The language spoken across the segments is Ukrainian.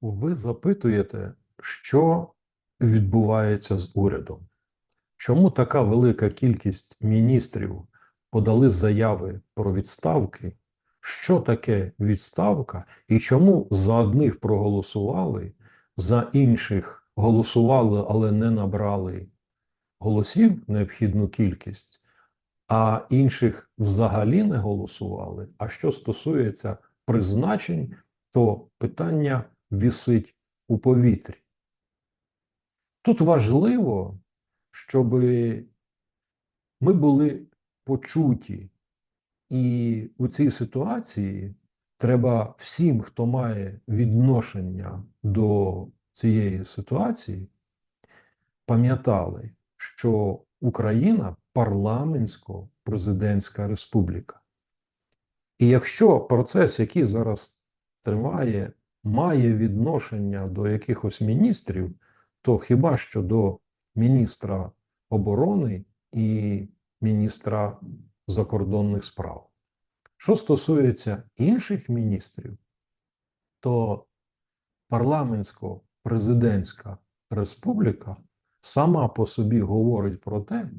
Ви запитуєте, що відбувається з урядом? Чому така велика кількість міністрів подали заяви про відставки? Що таке відставка? І чому за одних проголосували, за інших голосували, але не набрали голосів необхідну кількість, а інших взагалі не голосували? А що стосується призначень, то питання вісить у повітрі. Тут важливо, щоб ми були почуті, і у цій ситуації треба всім, хто має відношення до цієї ситуації, пам'ятали, що Україна парламентсько-президентська республіка. І якщо процес, який зараз триває, має відношення до якихось міністрів, то хіба що до міністра оборони і міністра закордонних справ. Що стосується інших міністрів, то парламентсько-президентська республіка сама по собі говорить про те,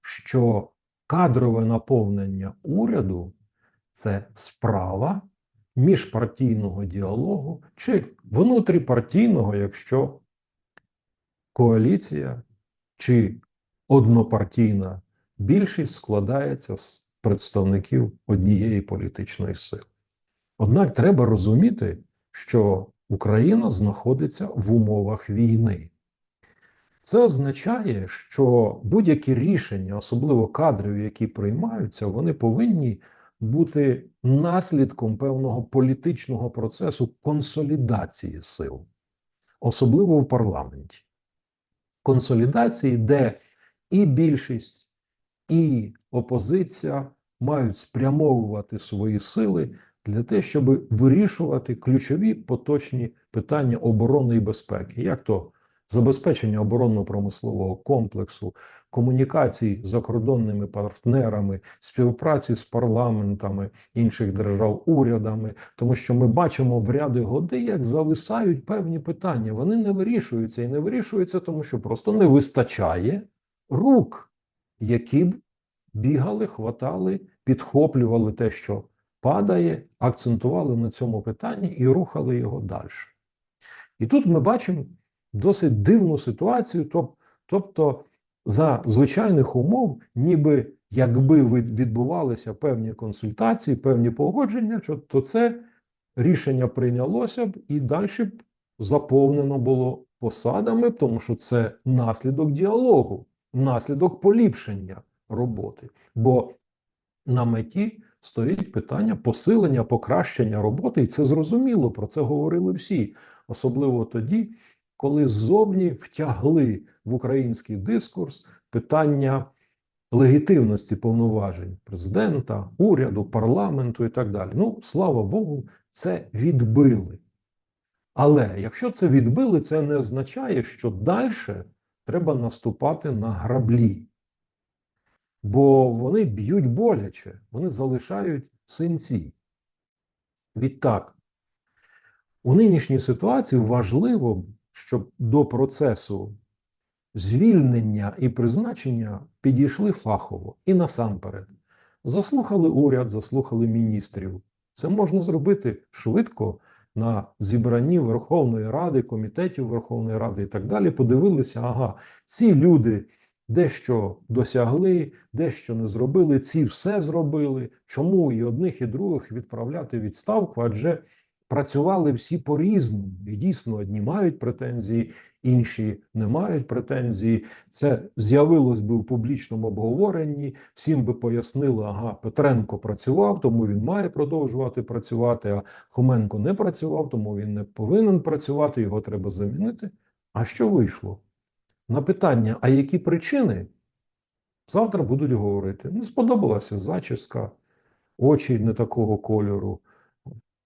що кадрове наповнення уряду це справа міжпартійного діалогу чи внутріпартійного, якщо коаліція чи однопартійна більшість складається з представників однієї політичної сили. Однак треба розуміти, що Україна знаходиться в умовах війни. Це означає, що будь-які рішення, особливо кадрів, які приймаються, вони повинні бути наслідком певного політичного процесу консолідації сил, особливо в парламенті. Консолідації, де і більшість, і опозиція мають спрямовувати свої сили для того, щоб вирішувати ключові поточні питання оборони і безпеки, як то забезпечення оборонно-промислового комплексу, комунікацій з закордонними партнерами, співпраці з парламентами інших держав, урядами, тому що ми бачимо в ряди годи, як зависають певні питання. Вони не вирішуються і не вирішуються, тому що просто не вистачає рук, які б бігали, хватали, підхоплювали те, що падає, акцентували на цьому питанні і рухали його далі. І тут ми бачимо досить дивну ситуацію. Тобто, за звичайних умов, ніби якби відбувалися певні консультації, певні погодження, то це рішення прийнялося б і далі б заповнено було посадами, тому що це наслідок діалогу, наслідок поліпшення роботи. Бо на меті стоїть питання посилення, покращення роботи, і це зрозуміло, про це говорили всі, особливо тоді коли ззовні втягли в український дискурс питання легітимності повноважень президента, уряду, парламенту і так далі. Ну, слава Богу, це відбили. Але якщо це відбили, це не означає, що далі треба наступати на граблі. Бо вони б'ють боляче, вони залишають синці. Відтак, у нинішній ситуації важливо щоб до процесу звільнення і призначення підійшли фахово і насамперед. Заслухали уряд, заслухали міністрів. Це можна зробити швидко на зібранні Верховної Ради, комітетів Верховної Ради і так далі. Подивилися, ага, ці люди дещо досягли, дещо не зробили, ці все зробили. Чому і одних, і других відправляти відставку? Адже працювали всі по-різному. І дійсно одні мають претензії, інші не мають претензії. Це з'явилось би в публічному обговоренні. Всім би пояснили, ага, Петренко працював, тому він має продовжувати працювати. А Хоменко не працював, тому він не повинен працювати. Його треба замінити. А що вийшло? На питання, а які причини? Завтра будуть говорити. Не сподобалася зачіска, очі не такого кольору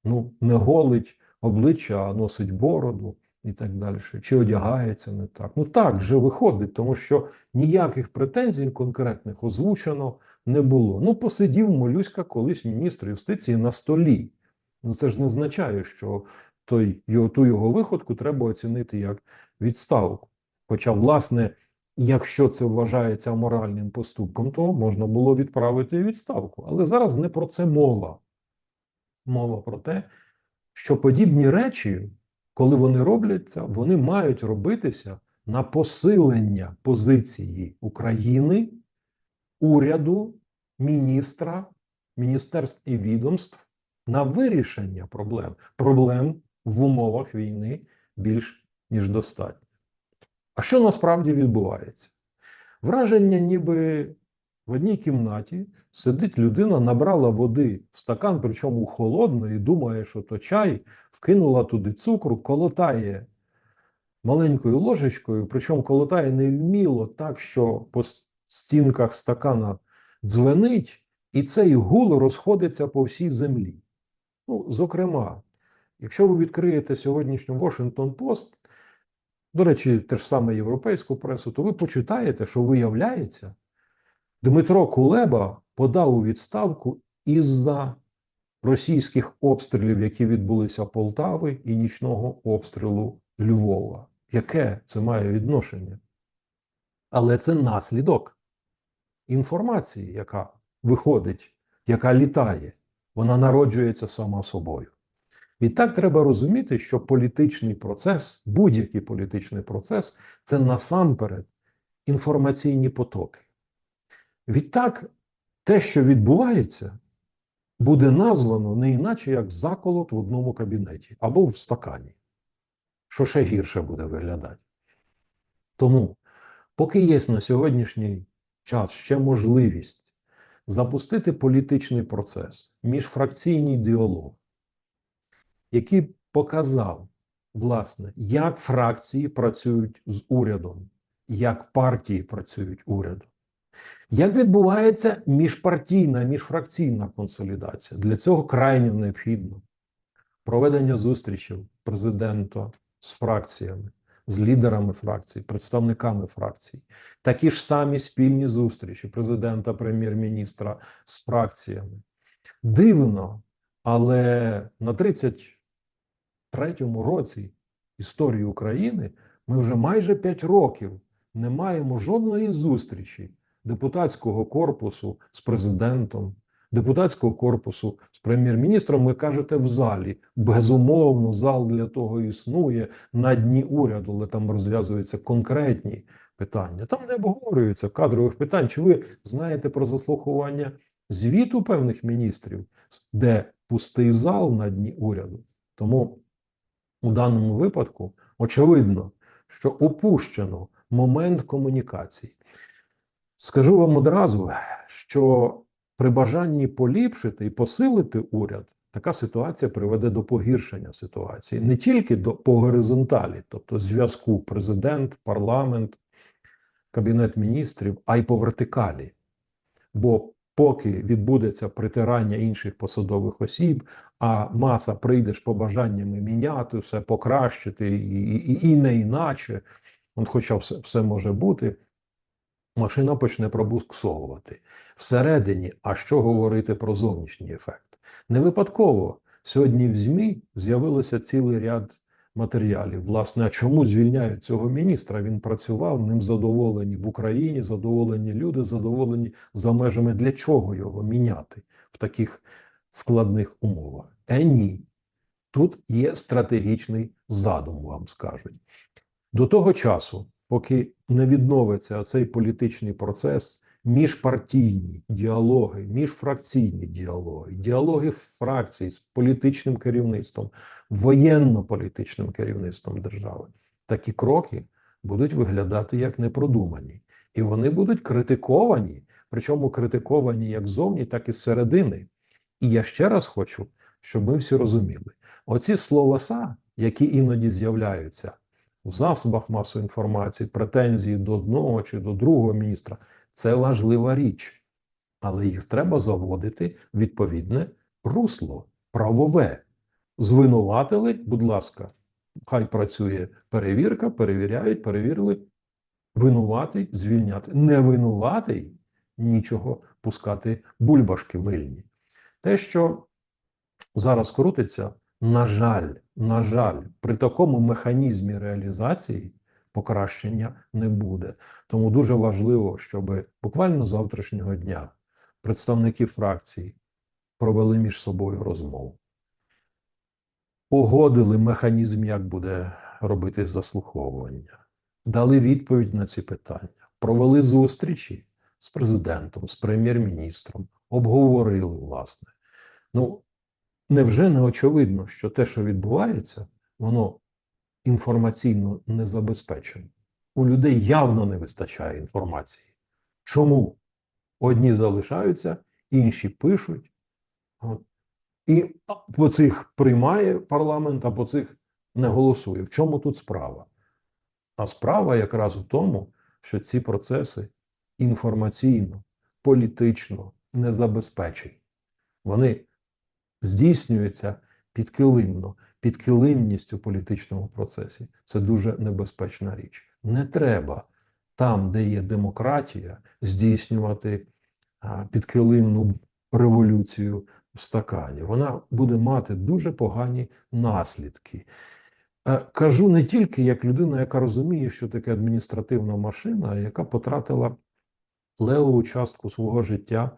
ну, не голить обличчя, а носить бороду і так далі. Чи одягається не так. Ну так вже виходить, тому що ніяких претензій конкретних озвучено не було. Ну, посидів молюська колись міністр юстиції на столі. Ну це ж не означає, що той, його, ту його виходку треба оцінити як відставку. Хоча, власне, якщо це вважається моральним поступком, то можна було відправити відставку. Але зараз не про це мова. Мова про те, що подібні речі, коли вони робляться, вони мають робитися на посилення позиції України, уряду, міністра, міністерств і відомств на вирішення проблем. Проблем в умовах війни більш ніж достатньо. А що насправді відбувається? Враження, ніби в одній кімнаті сидить людина, набрала води в стакан, причому холодної, думає, що то чай, вкинула туди цукру, колотає маленькою ложечкою, причому колотає невміло так, що по стінках стакана дзвенить, і цей гул розходиться по всій землі. Ну, зокрема, якщо ви відкриєте сьогоднішню Washington Post, до речі, те ж саме європейську пресу, то ви почитаєте, що виявляється, Дмитро Кулеба подав у відставку із-за російських обстрілів, які відбулися Полтави, і нічного обстрілу Львова. Яке це має відношення? Але це наслідок інформації, яка виходить, яка літає, вона народжується сама собою. І так треба розуміти, що політичний процес, будь-який політичний процес це насамперед інформаційні потоки. Відтак, те, що відбувається, буде названо не іначе як заколот в одному кабінеті або в стакані, що ще гірше буде виглядати. Тому, поки є на сьогоднішній час ще можливість запустити політичний процес, міжфракційний діалог, який показав, власне, як фракції працюють з урядом, як партії працюють урядом. Як відбувається міжпартійна, міжфракційна консолідація? Для цього крайньо необхідно проведення зустрічей президента з фракціями, з лідерами фракцій, представниками фракцій, такі ж самі спільні зустрічі президента, прем'єр-міністра з фракціями. Дивно, але на 33-му році історії України ми вже майже 5 років не маємо жодної зустрічі депутатського корпусу з президентом, депутатського корпусу з прем'єр-міністром, ви кажете в залі. Безумовно, зал для того існує на дні уряду, але там розв'язуються конкретні питання. Там не обговорюється кадрових питань. Чи ви знаєте про заслухування звіту певних міністрів, де пустий зал на дні уряду? Тому у даному випадку очевидно, що опущено момент комунікації. Скажу вам одразу, що при бажанні поліпшити і посилити уряд, така ситуація приведе до погіршення ситуації не тільки до по горизонталі, тобто зв'язку президент, парламент, кабінет міністрів, а й по вертикалі. Бо поки відбудеться притирання інших посадових осіб, а маса прийде ж побажаннями міняти, все покращити і, і, і не іначе, от хоча все, все може бути машина почне пробуксовувати. Всередині, а що говорити про зовнішній ефект? Не випадково сьогодні в ЗМІ з'явилося цілий ряд матеріалів. Власне, а чому звільняють цього міністра? Він працював, ним задоволені в Україні, задоволені люди, задоволені за межами. Для чого його міняти в таких складних умовах? Е, ні. Тут є стратегічний задум, вам скажуть. До того часу, поки не відновиться цей політичний процес, міжпартійні діалоги, міжфракційні діалоги, діалоги фракцій з політичним керівництвом, воєнно-політичним керівництвом держави, такі кроки будуть виглядати як непродумані. І вони будуть критиковані, причому критиковані як зовні, так і зсередини. І я ще раз хочу, щоб ми всі розуміли: оці словоса, які іноді з'являються в засобах масової інформації претензії до одного чи до другого міністра це важлива річ, але їх треба заводити відповідне русло, правове. Звинуватили, будь ласка, хай працює перевірка, перевіряють, перевірили. Винуватий звільняти. Не винуватий нічого пускати бульбашки мильні. Те, що зараз крутиться на жаль, на жаль, при такому механізмі реалізації покращення не буде. Тому дуже важливо, щоб буквально завтрашнього дня представники фракцій провели між собою розмову, погодили механізм, як буде робити заслуховування, дали відповідь на ці питання, провели зустрічі з президентом, з прем'єр-міністром, обговорили, власне. Ну, невже не очевидно, що те, що відбувається, воно інформаційно не забезпечено? У людей явно не вистачає інформації. Чому? Одні залишаються, інші пишуть. І по цих приймає парламент, а по цих не голосує. В чому тут справа? А справа якраз у тому, що ці процеси інформаційно, політично не забезпечені. Вони здійснюються підкилимно, у політичному процесі. Це дуже небезпечна річ. Не треба там, де є демократія, здійснювати підкилимну революцію в стакані. Вона буде мати дуже погані наслідки. Е, Кажу не тільки як людина, яка розуміє, що таке адміністративна машина, яка потратила левову частку свого життя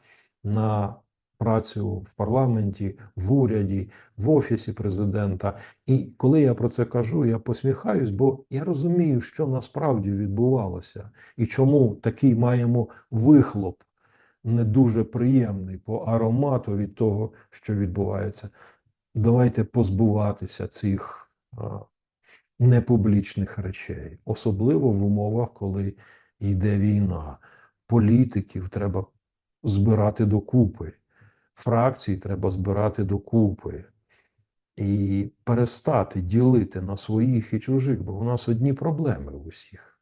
на працю в парламенті, в уряді, в офісі президента. І коли я про це кажу, я посміхаюсь, бо я розумію, що насправді відбувалося, і чому такий маємо вихлоп не дуже приємний по аромату від того, що відбувається. Давайте позбуватися цих а, непублічних речей, особливо в умовах, коли йде війна. Політиків треба збирати докупи, фракції треба збирати докупи і перестати ділити на своїх і чужих, бо у нас одні проблеми в усіх.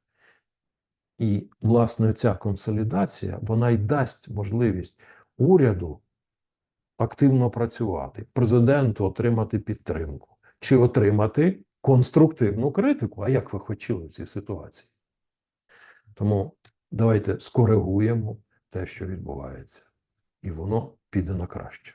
І, власне, ця консолідація вона й дасть можливість уряду активно працювати, президенту отримати підтримку чи отримати конструктивну критику. А як ви хотіли в цій ситуації? Тому давайте скоригуємо те, що відбувається, і воно піде на краще.